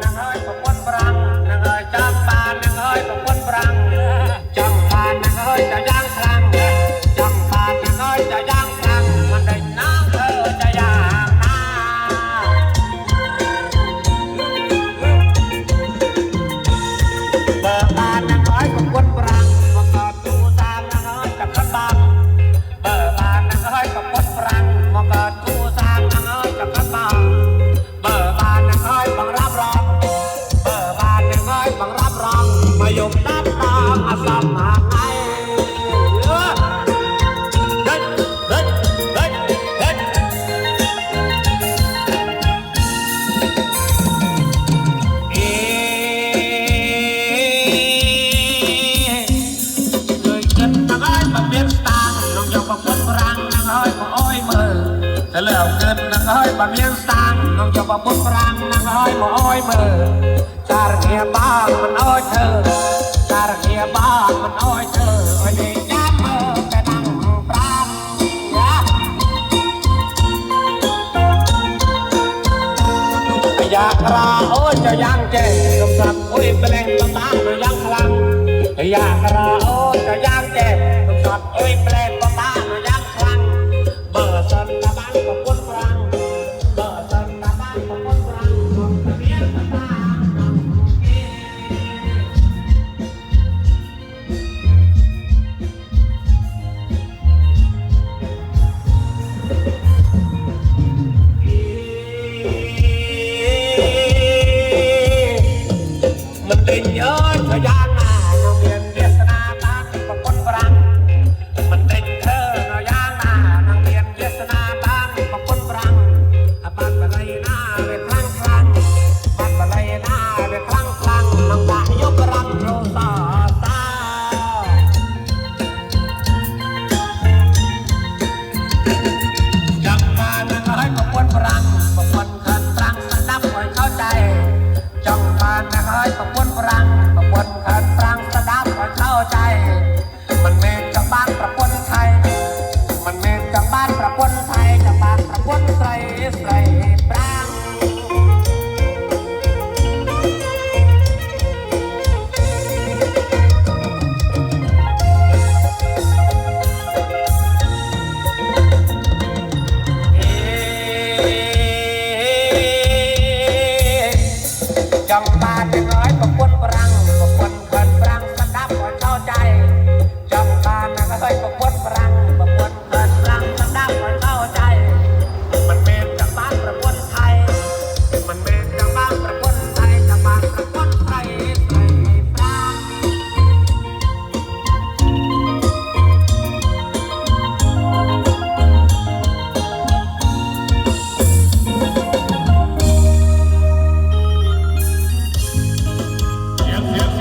na na ទៅលើអង្កើតនឹងហើយបើមានសាំងនឹងចុះប្រពុតប្រាំងនឹងហើយមកអោយមើលសារងារបានមិនអោយធ្វើសារងារបានមិនអោយធ្វើអោយលេងចាំមើលតែនឹងប្រាំងយ៉ាយ៉ាក្រាអូចយ៉ាងចេះខ្ញុំស្រាប់អុយប្លែងបតាយ៉ាងខ្លាំងយ៉ាក្រាអូចយ៉ាង 哎娘！ ยประปวนปรังประปวนคันปรังสะดับก็เข้าใจ มันเมฆจากบ้านประปวนไทย มันเมฆจากบ้านประปวนไทยจากบ้านประปวนไทยไทย